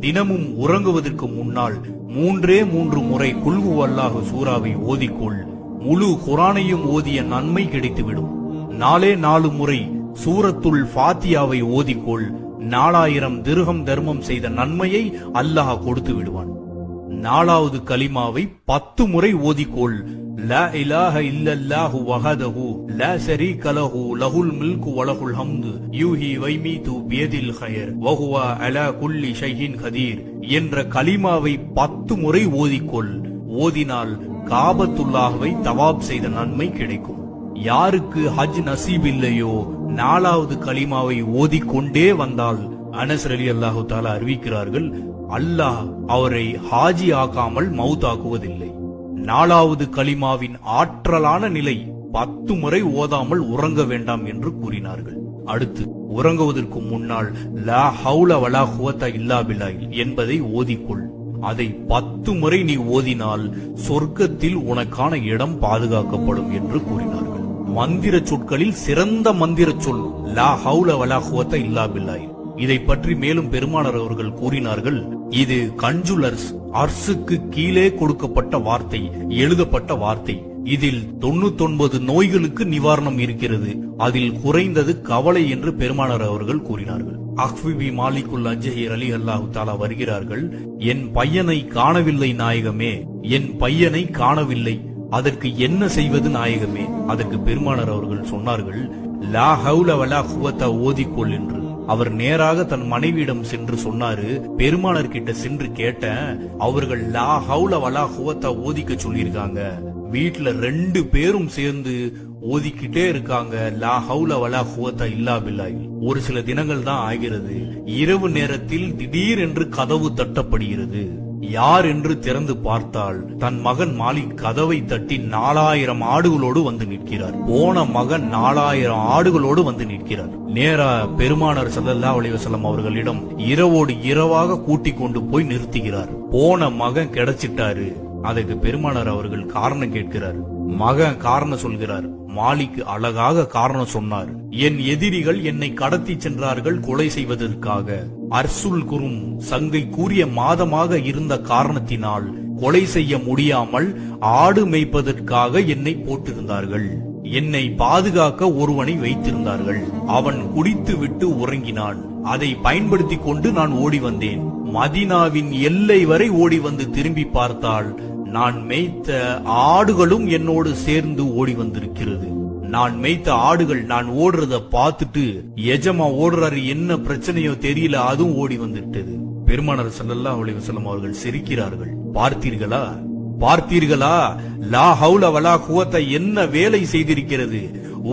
தினமும் உறங்குவதற்கு முன்னால் மூன்றே மூன்று முறை குல்கு அல்லாஹ் சூறாவை ஓதிக்கொள். முழு குரானையும் ஓதிய நன்மை கிடைத்துவிடும். நாலே நாலு முறை சூரத்துள் ஃபாத்தியாவை ஓதிக்கொள். நாலாயிரம் திருகம் தர்மம் செய்த நன்மையை அல்லாஹ் கொடுத்து விடுவான் நாலாவது கலிமாவை பத்து முறை ஓதிக்கொள். லா இலாஹ இல்லல்லாஹு வஹதஹு. லா ஷரீக லஹு. லஹுல் மில்கு வலஹுல் ஹம்து. யூஹி வைமீது பியதில் ஹயர் வஹுவ அலா குல்லி ஷைஹின் கதீர். என்ற கலிமாவை பத்து முறை ஓதிக்கொள். ஓதினால் காபத்துல்லாஹ்வை தவாப் செய்த நன்மை கிடைக்கும். யாருக்கு ஹஜ் நசீப் இல்லையோ நாலாவது கலிமாவை ஓதிக்கொண்டே வந்தால் அனஸ் அலி அல்லாஹு தாலா அறிவிக்கிறார்கள் அல்லாஹ் அவரை ஹாஜி ஆக்காமல் மவுத்தாக்குவதில்லை நாலாவது கலிமாவின் ஆற்றலான நிலை பத்து முறை ஓதாமல் உறங்க வேண்டாம் என்று கூறினார்கள். அடுத்து உறங்குவதற்கு முன்னால் லா ஹவுல வலா ஹுவத்த இல்லா என்பதை ஓதிக்கொள். அதை பத்து முறை நீ ஓதினால் சொர்க்கத்தில் உனக்கான இடம் பாதுகாக்கப்படும் என்று கூறினார்கள். மந்திர சொற்களில் சிறந்த மந்திர சொல் லா ஹவுல வலா ஹுவத்த இல்லா பில்லாஹ். இதை பற்றி மேலும் பெருமானார் அவர்கள் கூறினார்கள் இது கஞ்சுலர்ஸ் அர்சுக்கு கீழே கொடுக்கப்பட்ட வார்த்தை எழுதப்பட்ட வார்த்தை. இதில் தொண்ணூத்தொன்பது நோய்களுக்கு நிவாரணம் இருக்கிறது. அதில் குறைந்தது கவலை என்று பெருமானார் அவர்கள் கூறினார்கள். அஹ்விபி மாலிகுல் அஜஹீர் அலி அல்லாஹு தாலா வருகிறார்கள் என் பையனை காணவில்லை நாயகமே என் பையனை காணவில்லை. அதற்கு என்ன செய்வது நாயகமே? அதற்கு பெருமானார் அவர்கள் சொன்னார்கள் லா ஹவுல வலா குவத்த ஓதிக்கொள் என்று. அவர் நேராக தன் மனைவியிடம் சென்று சொன்னாரு பெருமானர் கிட்ட சென்று கேட்டேன். அவர்கள் லா ஹவுல வலா ஹுவத்தா ஓதிக்க சொல்லியிருக்காங்க. வீட்டுல ரெண்டு பேரும் சேர்ந்து ஓதிக்கிட்டே இருக்காங்க. லா ஹவுல வலா ஹுவத்தா இல்லா பில்லாய் ஒரு சில தினங்கள் தான் ஆகிறது. இரவு நேரத்தில் திடீர் என்று கதவு தட்டப்படுகிறது. யார் என்று திறந்து பார்த்தால் தன் மகன் மாலிக் கதவை தட்டி நாலாயிரம் ஆடுகளோடு வந்து நிற்கிறார். போன மகன் நாலாயிரம் ஆடுகளோடு வந்து நிற்கிறார். நேரா பெருமானார் சல்லல்லா அலிவசலம் அவர்களிடம் இரவோடு இரவாக கூட்டிக் கொண்டு போய் நிறுத்துகிறார். போன மகன் கிடைச்சிட்டாரு. அதுக்கு பெருமானார் அவர்கள் காரணம் கேட்கிறார். மகன் காரணம் சொல்கிறார். மாலிக் அழகாக காரணம் சொன்னார். என் எதிரிகள் என்னை கடத்தி சென்றார்கள் கொலை செய்வதற்காக. அர்சுல் குரும் சங்கை கூறிய மாதமாக இருந்த காரணத்தினால் கொலை செய்ய முடியாமல் ஆடு மேய்ப்பதற்காக என்னை போட்டிருந்தார்கள். என்னை பாதுகாக்க ஒருவனை வைத்திருந்தார்கள். அவன் குடித்து விட்டு உறங்கினான். அதை பயன்படுத்தி கொண்டு நான் ஓடி வந்தேன். மதினாவின் எல்லை வரை ஓடி வந்து திரும்பி பார்த்தால் நான் மேய்த்த ஆடுகளும் என்னோடு சேர்ந்து ஓடி வந்திருக்கிறது. நான் மேய்த்த ஆடுகள் நான் ஓடுறத பார்த்துட்டு எஜமா ஓடுறாரு என்ன பிரச்சனையோ தெரியல அதுவும் ஓடி வந்துட்டது. பெருமானார் சல்லல்லா அலி வசலம் அவர்கள் சிரிக்கிறார்கள். பார்த்தீர்களா? பார்த்தீர்களா? லா ஹவுல வலா குவத்தை என்ன வேலை செய்திருக்கிறது?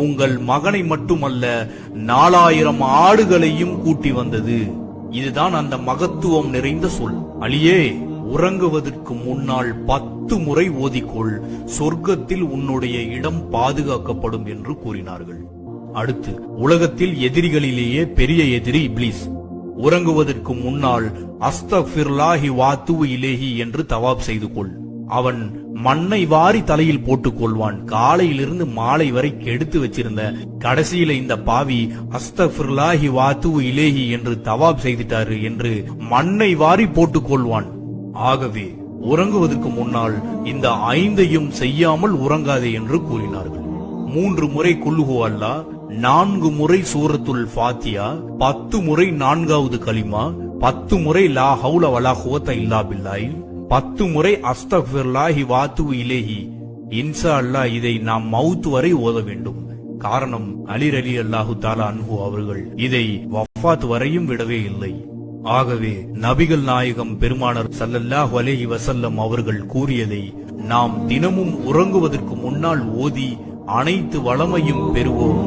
உங்கள் மகனை மட்டுமல்ல நாலாயிரம் ஆடுகளையும் கூட்டி வந்தது. இதுதான் அந்த மகத்துவம் நிறைந்த சொல். அலியே உறங்குவதற்கு முன்னால் பத்து முறை ஓதிக்கொள். சொர்க்கத்தில் உன்னுடைய இடம் பாதுகாக்கப்படும் என்று கூறினார்கள். அடுத்து உலகத்தில் எதிரிகளிலேயே பெரிய எதிரி இப்லீஸ் உறங்குவதற்கு முன்னால் அஸ்தபிர்லாஹி வாத்து இலேஹி என்று தவாப் செய்து கொள். அவன் மண்ணை வாரி தலையில் போட்டுக் கொள்வான். காலையிலிருந்து மாலை வரை கெடுத்து வச்சிருந்த கடைசியில இந்த பாவி அஸ்தபிர்லாஹி வாத்து இலேஹி என்று தவாப் செய்துட்டாரு என்று மண்ணை வாரி போட்டுக் கொள்வான். ஆகவே உறங்குவதற்கு முன்னால் இந்த ஐந்தையும் செய்யாமல் உறங்காதே என்று கூறினார்கள். மூன்று முறை குல்லுஹு அல்லா நான்கு முறை சூரத்துல் ஃபாத்தியா பத்து முறை நான்காவது கலிமா பத்து முறை லா ஹவுல வலா ஹுவத்த இல்லா பில்லாய் பத்து முறை அஸ்தக்ஃபிர்லாஹி வாத்து இலேஹி. இன்சா அல்லாஹ் இதை நாம் மவுத் வரை ஓத வேண்டும். காரணம் அலிர் அலி அல்லாஹு தாலா அன்ஹு அவர்கள் இதை வஃபாத் வரையும் விடவே இல்லை. ஆகவே நபிகள் நாயகம் பெருமானர் சல்லல்லாஹ் அலேஹி வசல்லம் அவர்கள் கூறியதை நாம் தினமும் உறங்குவதற்கு முன்னால் ஓதி அனைத்து வளமையும் பெறுவோம்.